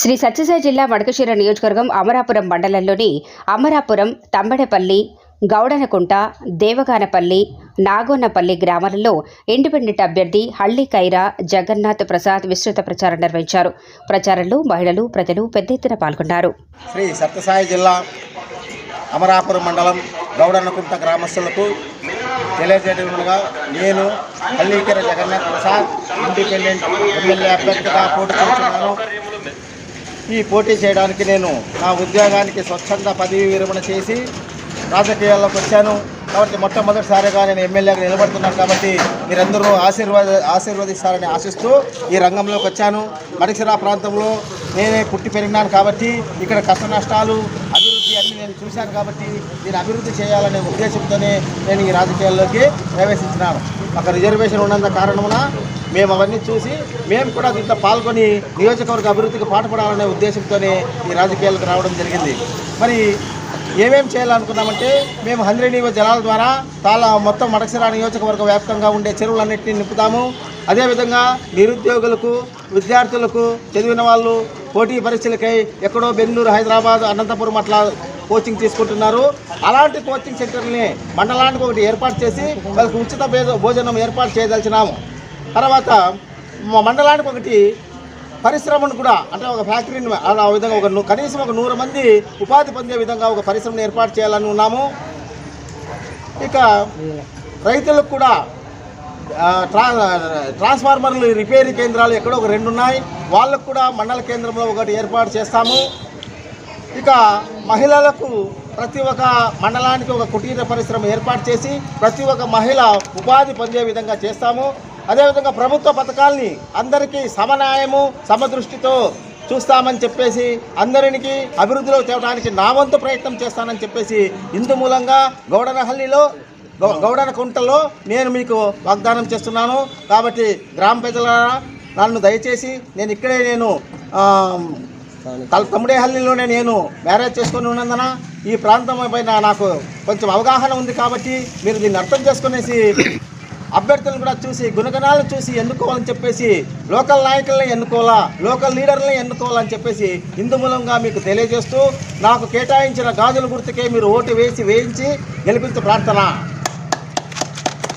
శ్రీ సత్యసాయి జిల్లా మడకశిర నియోజకవర్గం అమరాపురం మండలంలోని అమరాపురం తంబెడపల్లి గౌడనకుంట దేవగానపల్లి నాగోన్నపల్లి గ్రామాలలో ఇండిపెండెంట్ అభ్యర్థి హళ్ళి కైరా జగన్నాథ్ ప్రసాద్ విస్తృత ప్రచారం నిర్వహించారు. ప్రచారంలో మహిళలు ప్రజలు పెద్ద ఎత్తున పాల్గొన్నారు. శ్రీ సత్యసాయి జిల్లా అమరాపురం మండలం గౌడనకుంట గ్రామస్తులకు తెలియజేయడముగా నేను పల్లీకెర జగన్నాథ్ ప్రసాద్ ఇండిపెండెంట్ ఎమ్మెల్యే అభ్యర్థిగా పోటీ చేస్తున్నాను. ఈ పోటీ చేయడానికి నేను నా ఉద్యోగానికి స్వచ్ఛంద పదవి విరమణ చేసి రాజకీయాల్లోకి వచ్చాను. కాబట్టి మొట్టమొదటిసారిగా నేను ఎమ్మెల్యేగా నిలబడుతున్నాను కాబట్టి మీరందరూ ఆశీర్వాద ఆశీర్వదిస్తారని ఆశిస్తూ ఈ రంగంలోకి వచ్చాను. మడిసిరా ప్రాంతంలో నేనే పుట్టి పెరిగినాను కాబట్టి ఇక్కడ కష్ట నష్టాలు అభివృద్ధి అన్ని నేను చూశాను కాబట్టి నేను అభివృద్ధి చేయాలనే ఉద్దేశంతోనే నేను ఈ రాజకీయాల్లోకి ప్రవేశించినాను. ఒక రిజర్వేషన్ ఉన్నంత కారణమున మేము అవన్నీ చూసి మేము కూడా దీంట్లో పాల్గొని నియోజకవర్గ అభివృద్ధికి పాటుపడాలనే ఉద్దేశంతోనే ఈ రాజకీయాలకు రావడం జరిగింది. మరి ఏమేం చేయాలనుకున్నామంటే మేము హంద్రీనీవ జలాల ద్వారా చాలా మొత్తం మడకసిరా నియోజకవర్గ వ్యాప్తంగా ఉండే చెరువులన్నింటినీ నింపుతాము. అదేవిధంగా నిరుద్యోగులకు విద్యార్థులకు చదివిన వాళ్ళు పోటీ పరీక్షలకై ఎక్కడో బెంగళూరు హైదరాబాద్ అనంతపురం అట్లా కోచింగ్ తీసుకుంటున్నారు. అలాంటి కోచింగ్ సెంటర్ని మండలానికి ఒకటి ఏర్పాటు చేసి వాళ్ళకి ఉచిత భోజనం ఏర్పాటు చేయదలిచినాము. తర్వాత మా మండలానికి ఒకటి పరిశ్రమను కూడా అంటే ఒక ఫ్యాక్టరీని అలా ఆ విధంగా ఒక కనీసం ఒక నూరు మంది ఉపాధి పొందే విధంగా ఒక పరిశ్రమను ఏర్పాటు చేయాలని ఉన్నాము. ఇక రైతులకు కూడా ట్రా ట్రాన్స్ఫార్మర్లు రిపేరీ కేంద్రాలు ఎక్కడో ఒక రెండు ఉన్నాయి. వాళ్ళకు కూడా మండల కేంద్రంలో ఒకటి ఏర్పాటు చేస్తాము. ఇక మహిళలకు ప్రతి ఒక్క మండలానికి ఒక కుటీర పరిశ్రమ ఏర్పాటు చేసి ప్రతి ఒక్క మహిళ ఉపాధి పొందే విధంగా చేస్తాము. అదేవిధంగా ప్రభుత్వ పథకాల్ని అందరికీ సమన్యాయము సమదృష్టితో చూస్తామని చెప్పేసి అందరికీ అభివృద్ధిలో తేవడానికి నా వంతు ప్రయత్నం చేస్తానని చెప్పేసి ఇందు మూలంగా గౌడనహల్లిలో గౌ- గౌడన కుంటలో నేను మీకు వాగ్దానం చేస్తున్నాను. కాబట్టి గ్రామ ప్రజల నన్ను దయచేసి నేను ఇక్కడే నేను తల తమ్ముడేహల్లిలోనే నేను మ్యారేజ్ చేసుకొని ఉన్నందున ఈ ప్రాంతం పైన నాకు కొంచెం అవగాహన ఉంది కాబట్టి మీరు దీన్ని అర్థం చేసుకునేసి అభ్యర్థులను కూడా చూసి గుణగణాలను చూసి ఎన్నుకోవాలని చెప్పేసి లోకల్ నాయకుల్ని ఎన్నుకోవాలా లోకల్ లీడర్లని ఎన్నుకోవాలని చెప్పేసి ఇందు మూలంగా మీకు తెలియజేస్తూ నాకు కేటాయించిన గాజుల గుర్తుకే మీరు ఓటు వేసి వేయించి గెలిపించే ప్రార్థన.